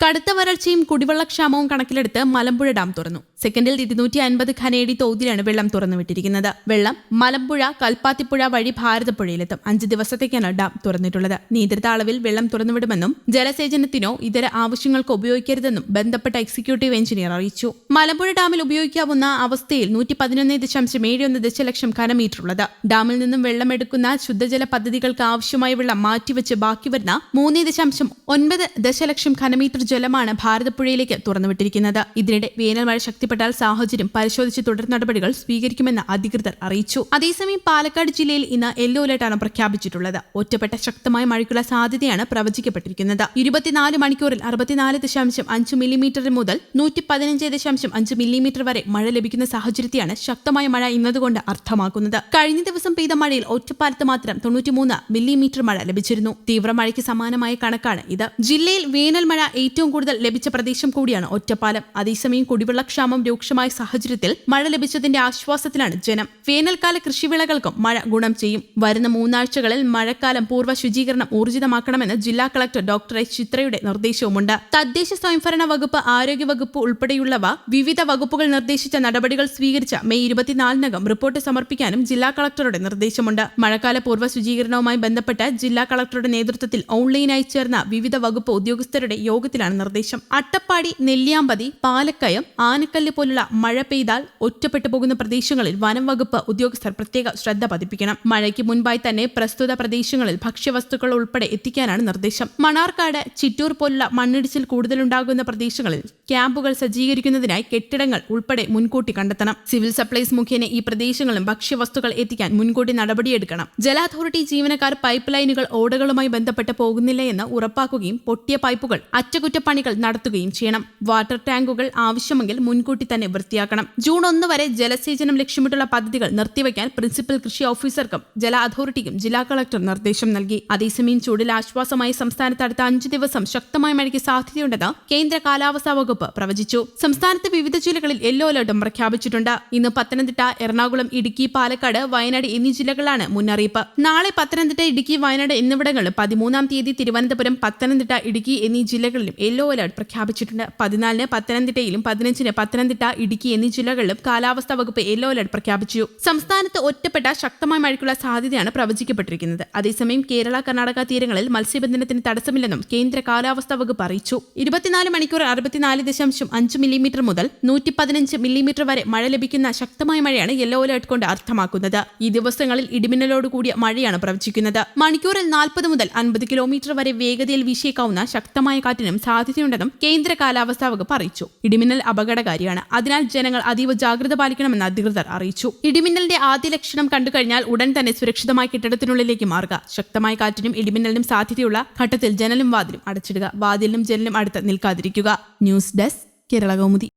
കടുത്ത വരൾച്ചയും കുടിവെള്ളക്ഷാമവും കണക്കിലെടുത്ത് മലമ്പുഴ ഡാം തുറന്നു സെക്കൻഡിൽ ഇരുന്നൂറ്റി അൻപത് ഖനയടി തോതിലാണ് വെള്ളം തുറന്നുവിട്ടിരിക്കുന്നത്. വെള്ളം മലമ്പുഴ കൽപ്പാത്തിപ്പുഴ വഴി ഭാരതപ്പുഴയിലെത്തും. അഞ്ച് ദിവസത്തേക്കാണ് ഡാം തുറന്നിട്ടുള്ളത്. നിയന്ത്രിത അളവിൽ വെള്ളം തുറന്നുവിടുമെന്നും ജലസേചനത്തിനോ ഇതര ആവശ്യങ്ങൾക്കോ ഉപയോഗിക്കരുതെന്നും ബന്ധപ്പെട്ട എക്സിക്യൂട്ടീവ് എഞ്ചിനീയർ അറിയിച്ചു. മലമ്പുഴ ഡാമിൽ ഉപയോഗിക്കാവുന്ന അവസ്ഥയിൽ നൂറ്റി പതിനൊന്ന് ദശാംശം ഏഴ് ഒന്ന് ദശലക്ഷം ഖനമീറ്റർ ഉള്ളത് ഡാമിൽ നിന്നും വെള്ളമെടുക്കുന്ന ശുദ്ധജല പദ്ധതികൾക്ക് ആവശ്യമായ വെള്ളം മാറ്റിവെച്ച് ബാക്കി വരുന്ന മൂന്ന് ദശാംശം ഒൻപത് ദശലക്ഷം ഖനമീറ്റർ ജലമാണ് ഭാരതപ്പുഴയിലേക്ക് തുറന്നുവിട്ടിരിക്കുന്നത്. ഇതിനിടെ വേനൽ മഴ ശക്തിപ്പെട്ടാൽ സാഹചര്യം പരിശോധിച്ച് തുടർ നടപടികൾ സ്വീകരിക്കുമെന്ന് അധികൃതർ അറിയിച്ചു. അതേസമയം പാലക്കാട് ജില്ലയിൽ ഇന്ന് യെല്ലോ അലർട്ടാണ് പ്രഖ്യാപിച്ചിട്ടുള്ളത്. ഒറ്റപ്പെട്ട ശക്തമായ മഴയ്ക്കുള്ള സാധ്യതയാണ് പ്രവചിക്കപ്പെട്ടിരിക്കുന്നത്. ഇരുപത്തിനാല് മണിക്കൂറിൽ അറുപത്തിനാല് ദശാംശം അഞ്ച് മില്ലിമീറ്റർ മുതൽ നൂറ്റി പതിനഞ്ച് ദശാംശം അഞ്ച് മില്ലിമീറ്റർ വരെ മഴ ലഭിക്കുന്ന സാഹചര്യത്തെയാണ് ശക്തമായ മഴ ഇന്നതുകൊണ്ട് അർത്ഥമാക്കുന്നത്. കഴിഞ്ഞ ദിവസം പെയ്ത മഴയിൽ ഒറ്റപ്പാലത്ത് മാത്രം തൊണ്ണൂറ്റിമൂന്ന് മില്ലിമീറ്റർ മഴ ലഭിച്ചിരുന്നു. തീവ്ര മഴയ്ക്ക് സമാനമായ കണക്കാണ് ഇത്. ജില്ലയിൽ വേനൽ മഴ ഏറ്റവും കൂടുതൽ ലഭിച്ച പ്രദേശം കൂടിയാണ് ഒറ്റപ്പാലം. അതേസമയം കുടിവെള്ളക്ഷാമം രൂക്ഷമായ സാഹചര്യത്തിൽ മഴ ലഭിച്ചതിന്റെ ആശ്വാസത്തിലാണ് ജനം. വേനൽക്കാല കൃഷിവിളകൾക്കും മഴ ഗുണം ചെയ്യും. വരുന്ന മൂന്നാഴ്ചകളിൽ മഴക്കാലം പൂർവ ശുചീകരണം ഊർജിതമാക്കണമെന്ന് ജില്ലാ കളക്ടർ ഡോക്ടർ എച്ച്. ചിത്രയുടെ നിർദ്ദേശവുമുണ്ട്. തദ്ദേശ സ്വയംഭരണ വകുപ്പ് ആരോഗ്യ വകുപ്പ് ഉൾപ്പെടെയുള്ളവ വിവിധ വകുപ്പുകൾ നിർദ്ദേശിച്ച നടപടികൾ സ്വീകരിച്ച മെയ് ഇരുപത്തിനാലിനകം റിപ്പോർട്ട് സമർപ്പിക്കാനും ജില്ലാ കളക്ടറുടെ നിർദ്ദേശമുണ്ട്. മഴക്കാല പൂർവ ശുചീകരണവുമായി ബന്ധപ്പെട്ട് ജില്ലാ കളക്ടറുടെ നേതൃത്വത്തിൽ ഓൺലൈനായി ചേർന്ന വിവിധ വകുപ്പ് ഉദ്യോഗസ്ഥരുടെ യോഗത്തിലാണ് നിർദ്ദേശം. അട്ടപ്പാടി നെല്ലിയാമ്പതി പാലക്കയം ആനക്കല്ല് പോലുള്ള മഴ പെയ്താൽ ഒറ്റപ്പെട്ടു പോകുന്ന പ്രദേശങ്ങളിൽ വനം വകുപ്പ് ഉദ്യോഗസ്ഥർ പ്രത്യേക ശ്രദ്ധ പതിപ്പിക്കണം. മഴയ്ക്ക് മുൻപായി തന്നെ പ്രസ്തുത പ്രദേശങ്ങളിൽ ഭക്ഷ്യവസ്തുക്കൾ ഉൾപ്പെടെ എത്തിക്കാനാണ് നിർദ്ദേശം. മണാർക്കാട് ചിറ്റൂർ പോലുള്ള മണ്ണിടിച്ചിൽ കൂടുതലുണ്ടാകുന്ന പ്രദേശങ്ങളിൽ ക്യാമ്പുകൾ സജ്ജീകരിക്കുന്നതിനായി കെട്ടിടങ്ങൾ ഉൾപ്പെടെ മുൻകൂട്ടി കണ്ടെത്തണം. സിവിൽ സപ്ലൈസ് മുഖേന ഈ പ്രദേശങ്ങളും ഭക്ഷ്യവസ്തുക്കൾ എത്തിക്കാൻ മുൻകൂട്ടി നടപടിയെടുക്കണം. ജല അതോറിറ്റി ജീവനക്കാർ പൈപ്പ് ലൈനുകൾ ഓടകളുമായി ബന്ധപ്പെട്ട് പോകുന്നില്ല എന്ന് ഉറപ്പാക്കുകയും പൊട്ടിയ പൈപ്പുകൾ അറ്റകുറ്റപ്പണികൾ നടത്തുകയും ചെയ്യണം. വാട്ടർ ടാങ്കുകൾ ആവശ്യമെങ്കിൽ മുൻകൂട്ടി തന്നെ വൃത്തിയാക്കണം. ജൂൺ ഒന്ന് വരെ ജലസേചനം ലക്ഷ്യമിട്ടുള്ള പദ്ധതികൾ നിർത്തിവെക്കാൻ പ്രിൻസിപ്പൽ കൃഷി ഓഫീസർക്കും ജല അതോറിറ്റിക്കും ജില്ലാ കളക്ടർ നിർദ്ദേശം നൽകി. അതേസമയം ചൂടിൽ ആശ്വാസമായി സംസ്ഥാനത്ത് അടുത്ത അഞ്ചു ദിവസം ശക്തമായ മഴയ്ക്ക് സാധ്യതയുണ്ടെന്ന് കേന്ദ്ര കാലാവസ്ഥാ വകുപ്പ് പ്രവചിച്ചു. സംസ്ഥാനത്ത് വിവിധ ജില്ലകളിൽ യെല്ലോ അലർട്ടും പ്രഖ്യാപിച്ചിട്ടുണ്ട്. ഇന്ന് പത്തനംതിട്ട എറണാകുളം ഇടുക്കി പാലക്കാട് വയനാട് എന്നീ ജില്ലകളാണ് മുന്നറിയിപ്പ്. നാളെ പത്തനംതിട്ട ഇടുക്കി വയനാട് എന്നിവിടങ്ങളിൽ പതിമൂന്നാം തീയതി തിരുവനന്തപുരം പത്തനംതിട്ട ഇടുക്കി എന്നീ ജില്ലകളിലും യെല്ലോ അലർട്ട് പ്രഖ്യാപിച്ചിട്ടുണ്ട്. പതിനാലിന് പത്തനംതിട്ടയിലും പതിനഞ്ചിന് പത്തനംതിട്ട ഇടുക്കി എന്നീ ജില്ലകളിലും കാലാവസ്ഥാ വകുപ്പ് യെല്ലോ അലർട്ട് പ്രഖ്യാപിച്ചു. സംസ്ഥാനത്ത് ഒറ്റപ്പെട്ട ശക്തമായ മഴയ്ക്കുള്ള സാധ്യതയാണ് പ്രവചിക്കപ്പെട്ടിരിക്കുന്നത്. അതേസമയം കേരള കർണാടക തീരങ്ങളിൽ മത്സ്യബന്ധനത്തിന് തടസ്സമില്ലെന്നും കേന്ദ്ര കാലാവസ്ഥാ വകുപ്പ് അറിയിച്ചു. ഇരുപത്തിനാല് മണിക്കൂർ അറുപത്തിനാല് ദശാംശം അഞ്ച് മില്ലിമീറ്റർ മുതൽ നൂറ്റി പതിനഞ്ച് മില്ലിമീറ്റർ വരെ മഴ ലഭിക്കുന്ന ശക്തമായ മഴയാണ് യെല്ലോ അലർട്ട് കൊണ്ട് അർത്ഥമാക്കുന്നത്. ഈ ദിവസങ്ങളിൽ ഇടിമിന്നലോട് കൂടിയ മഴയാണ് പ്രവചിക്കുന്നത്. മണിക്കൂറിൽ നാൽപ്പത് മുതൽ അൻപത് കിലോമീറ്റർ വരെ വേഗതയിൽ വീശിയേക്കാവുന്ന ശക്തമായ കാറ്റിനും സാധ്യതയുണ്ടെന്നും കേന്ദ്ര കാലാവസ്ഥാ വകുപ്പ് അറിയിച്ചു. ഇടിമിന്നൽ അപകടകാരിയാണ് അതിനാൽ ജനങ്ങൾ അതീവ ജാഗ്രത പാലിക്കണമെന്ന് അധികൃതർ അറിയിച്ചു. ഇടിമിന്നലിന്റെ ആദ്യ ലക്ഷണം കണ്ടു കഴിഞ്ഞാൽ ഉടൻ തന്നെ സുരക്ഷിതമായ കെട്ടിടത്തിനുള്ളിലേക്ക് മാറുക. ശക്തമായ കാറ്റിനും ഇടിമിന്നലിനും സാധ്യതയുള്ള ഘട്ടത്തിൽ ജനലും വാതിലും അടച്ചിടുക. വാതിലിനും ജനലും അടുത്ത് നിൽക്കാതിരിക്കുക. News desk Kerala Kaumudi.